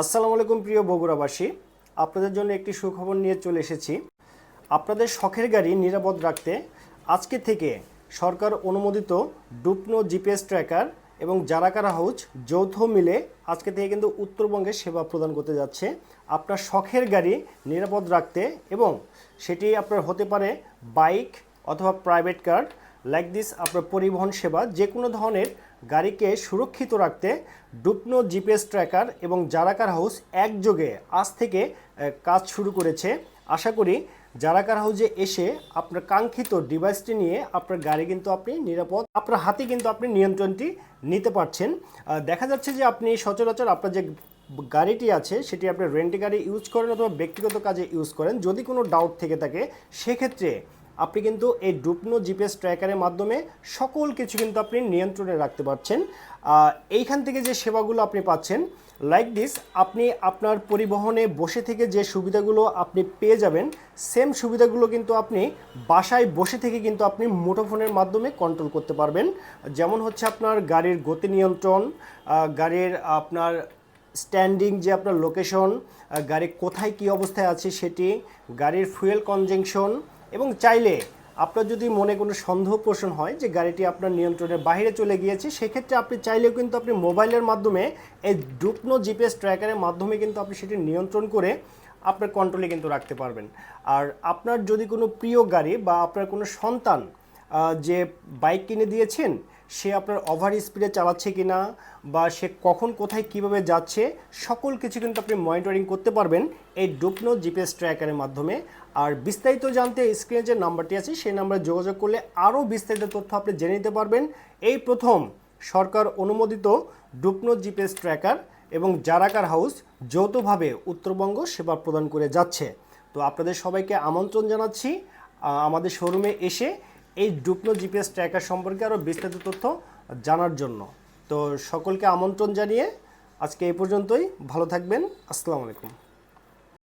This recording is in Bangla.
আসসালামু আলাইকুম প্রিয় বগুড়াবাসী। আপনাদের জন্য একটি সুখবর নিয়ে চলে এসেছি। আপনাদের শখের গাড়ি নিরাপদ রাখতে আজকে থেকে সরকার অনুমোদিত ডুপনো জিপিএস ট্র্যাকার এবং জারাকারা হাউস যৌথ মিলে আজকে থেকে কিন্তু উত্তরবঙ্গে সেবা প্রদান করতে যাচ্ছে। আপনার শখের গাড়ি নিরাপদ রাখতে এবং সেটি আপনার হতে পারে বাইক অথবা প্রাইভেট কার লাইক দিস আপনার পরিবহন সেবা যে কোনো ধরনের গাড়িকে সুরক্ষিত রাখতে ডুপনো জিপিএস ট্র্যাকার এবং জারাকার হাউস একযোগে আজ থেকে কাজ শুরু করেছে। আশা করি জারাকার হাউসে এসে আপনার কাঙ্ক্ষিত ডিভাইসটি নিয়ে আপনার গাড়ি কিন্তু আপনি নিরাপদ, আপনার হাতে কিন্তু আপনি নিয়ন্ত্রণটি নিতে পারছেন। দেখা যাচ্ছে যে আপনি সচরাচর আপনার যে গাড়িটি আছে, সেটি আপনি রেন্টে গাড়ি ইউজ করেন অথবা ব্যক্তিগত কাজে ইউজ করেন। যদি কোনো ডাউট থেকে থাকে, সেক্ষেত্রে আপনি কিন্তু এই ডুপনো জিপিএস ট্র্যাকারের মাধ্যমে সকল কিছু কিন্তু আপনি নিয়ন্ত্রণে রাখতে পারছেন। এইখান থেকে যে সেবাগুলো আপনি পাচ্ছেন লাইক দিস আপনি আপনার পরিবহনে বসে থেকে যে সুবিধাগুলো আপনি পেয়ে যাবেন সেম সুবিধাগুলো কিন্তু আপনি বাসায় বসে থেকে কিন্তু আপনি মুঠোফোনের মাধ্যমে কন্ট্রোল করতে পারবেন। যেমন হচ্ছে আপনার গাড়ির গতি নিয়ন্ত্রণ গাড়ির আপনার স্ট্যান্ডিং যে আপনার লোকেশন গাড়ি কোথায় কী অবস্থায় আছে সেটি, গাড়ির ফুয়েল কনজাংশন এবং চাইলে আপনার যদি মনে কোনো সন্দেহ পোষণ হয় যে গাড়িটি আপনার নিয়ন্ত্রণের বাইরে চলে গিয়েছে, সেক্ষেত্রে আপনি চাইলেও কিন্তু আপনি মোবাইলের মাধ্যমে এই ডুপনো জিপিএস ট্র্যাকারের মাধ্যমে কিন্তু আপনি সেটি নিয়ন্ত্রণ করে আপনার কন্ট্রোলে কিন্তু রাখতে পারবেন। আর আপনার যদি কোনো প্রিয় গাড়ি বা আপনার কোনো সন্তান যে বাইক কিনে দিয়েছেন সে আপনার ওভার স্পিডে চালাচ্ছে কিনা বা সে কখন, কোথায়, কীভাবে যাচ্ছে, সকল কিছু কিন্তু আপনি মনিটরিং করতে পারবেন এই ডুপনো জিপিএস ট্র্যাকারের মাধ্যমে। আর বিস্তারিত জানতে স্ক্রিনে যে নাম্বারটি আছে, সেই নাম্বারে যোগাযোগ করলে আরও বিস্তারিত তথ্য আপনি জেনে নিতে পারবেন। এই প্রথম সরকার অনুমোদিত ডুপনো জিপিএস ট্র্যাকার এবং জারাকার হাউস যৌথভাবে উত্তরবঙ্গ সেবা প্রদান করে যাচ্ছে। তো আপনাদের সবাইকে আমন্ত্রণ জানাচ্ছি আমাদের শোরুমে এসে এই ডুপ্লো জিপিএস ট্র্যাকার সম্পর্কে আরও বিস্তারিত তথ্য জানার জন্য। তো সকলকে আমন্ত্রণ জানিয়ে আজকে এই পর্যন্তই। ভালো থাকবেন। আসসালামু আলাইকুম।